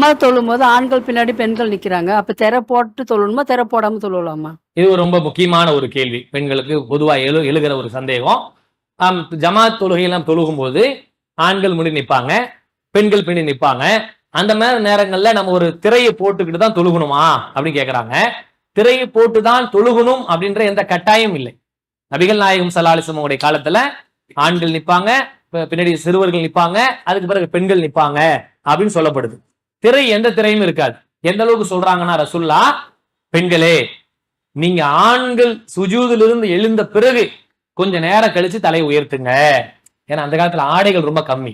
அம்மா தொழும் போது ஆண்கள் பின்னாடி பெண்கள் நிக்கிறாங்க. அப்ப திரை போட்டு தொழணுமா திரை போடாம தொழலாமா? இது ஒரு ரொம்ப முக்கியமான ஒரு கேள்வி. பெண்களுக்கு பொதுவா எழு எழுகிற ஒரு சந்தேகம். ஆம், ஜமாத் தொழுகையெல்லாம் தொழுகும்போது ஆண்கள் முடி நிற்பாங்க பெண்கள் பின்னி நிற்பாங்க அந்த மாதிரி நேரங்கள்ல நம்ம ஒரு திரையை போட்டுக்கிட்டு தான் தொழுகணுமா? அப்படின்னு கேக்குறாங்க. திரையை போட்டு தான் தொழுகணும் அப்படின்ற எந்த கட்டாயம் இல்லை. நபிகள் நாயகம் சல்லாலிசம் உடைய காலத்துல ஆண்கள் நிற்பாங்க பின்னாடி சிறுவர்கள் நிற்பாங்க அதுக்கு பிறகு பெண்கள் நிற்பாங்க அப்படின்னு சொல்லப்படுது. திரை எந்த திரையும் இருக்காது. எந்த அளவுக்கு சொல்றாங்கன்னா ரசுல்லா பெண்களே நீங்க ஆண்கள் சுஜூதிலிருந்து எழுந்த பிறகு கொஞ்ச நேரம் கழிச்சு தலையை உயர்த்துங்க. ஏன்னா அந்த காலத்துல ஆடைகள் ரொம்ப கம்மி.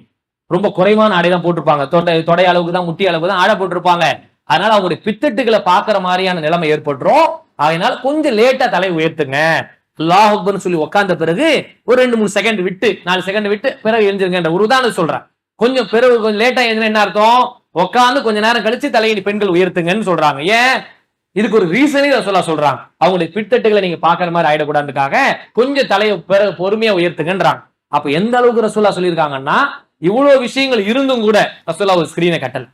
ரொம்ப குறைவான ஆடை தான் போட்டிருப்பாங்க. தொண்டை தொடை அளவுக்கு தான் முட்டி அளவுக்கு தான் ஆடை போட்டிருப்பாங்க. அதனால அவங்களுடைய பித்தட்டுகளை பாக்குற மாதிரியான நிலைமை ஏற்பட்டுரும். அதனால கொஞ்சம் லேட்டா தலை உயர்த்துங்க. அல்லாஹ் அக்பர்னு சொல்லி உட்கார்ந்த பிறகு ஒரு ரெண்டு மூணு செகண்ட் விட்டு நாலு செகண்ட் விட்டு பிறகு எழுந்திருங்கன்ற ஒரு உதாரணம் சொல்றேன். கொஞ்சம் பிறகு கொஞ்சம் லேட்டா எழுந்தினா என்ன அர்த்தம்? உட்காந்து கொஞ்ச நேரம் கழிச்சு தலையை பெண்கள் உயர்த்துங்கன்னு சொல்றாங்க. ஏன்? இதுக்கு ஒரு ரீசனே சொல்ல சொல்றாங்க. அவங்களுடைய பித்தட்டுகளை நீங்க பாக்குற மாதிரி ஆயிடக்கூடாதுக்காக கொஞ்சம் தலையை பிறகு பொறுமையா உயர்த்துங்கன்றாங்க. அப்ப எந்த அளவுக்கு ரசோல்லா சொல்லியிருக்காங்கன்னா இவ்வளவு விஷயங்கள் இருந்தும் கூட ரசோல்லா ஒரு ஸ்கிரீனை கட்டல்.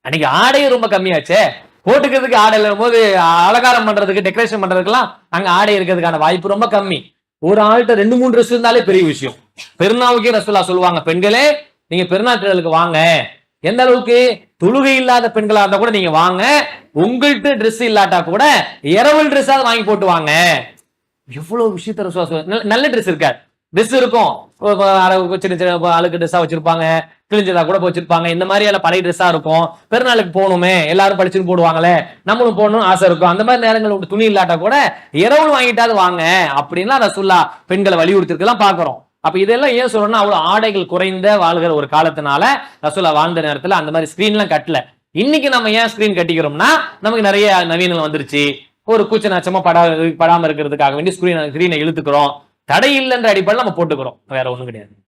அன்னைக்கு ஆடையே ரொம்ப கம்மியாச்சே. போட்டுக்கிறதுக்கு ஆடை போது அலங்காரம் பண்றதுக்கு டெக்கரேஷன் பண்றதுக்கெல்லாம் அங்க ஆடை இருக்கிறதுக்கான வாய்ப்பு ரொம்ப கம்மி. ஒரு ஆள்கிட்ட ரெண்டு மூணு ட்ரெஸ் இருந்தாலே பெரிய விஷயம். பெருநாவுக்கே ரசோல்லா சொல்லுவாங்க பெண்களே நீங்க பெருநாட்களுக்கு வாங்க. எந்த அளவுக்கு தொழுகை இல்லாத பெண்களா இருந்தா கூட நீங்க வாங்க. உங்கள்கிட்ட ட்ரெஸ் இல்லாட்டா கூட இரவல் ட்ரெஸ்ஸாவது வாங்கி போட்டு வாங்க. எவ்வளவு விஷயத்த நல்ல- ட்ரெஸ் இருக்காது. ட்ரெஸ் இருக்கும். சின்ன சின்ன அழுக்கு ட்ரெஸ்ஸா வச்சிருப்பாங்க. கிழிஞ்சதா கூட வச்சிருப்பாங்க இந்த மாதிரி எல்லாம் பழைய ட்ரெஸ்ஸா இருக்கும். பெருநாளுக்கு போகணுமே. எல்லாரும் படிச்சுட்டு போடுவாங்களே. நம்மளும் போகணும்னு ஆசை இருக்கும். அந்த மாதிரி நேரங்கள் துணி இல்லாட்டா கூட இரவு வாங்கிட்டாவது வாங்க. அப்படின்லாம் ரசுல்லா பெண்களை வலியுறுத்திருக்கலாம் பாக்குறோம். அப்ப இதெல்லாம் ஏன் சொல்லணும்னா அவ்வளவு ஆடைகள் குறைந்த வாழ்கிற ஒரு காலத்தினால ரசூலா வாழ்ந்த நேரத்துல அந்த மாதிரி ஸ்கிரீன்லாம் கட்டல. இன்னைக்கு நம்ம ஏன் ஸ்கிரீன் கட்டிக்கிறோம்னா நமக்கு நிறைய நவீனங்கள் வந்துருச்சு. ஒரு கூச்ச நாச்சமா படா படாம இருக்கிறதுக்காக வேண்டி ஸ்கிரீன் ஸ்கிரீனை இழுத்துக்கிறோம். தடை இல்லைன்ற அடிப்படையில் நம்ம போட்டுக்கிறோம். வேற ஒன்றும் கிடையாது.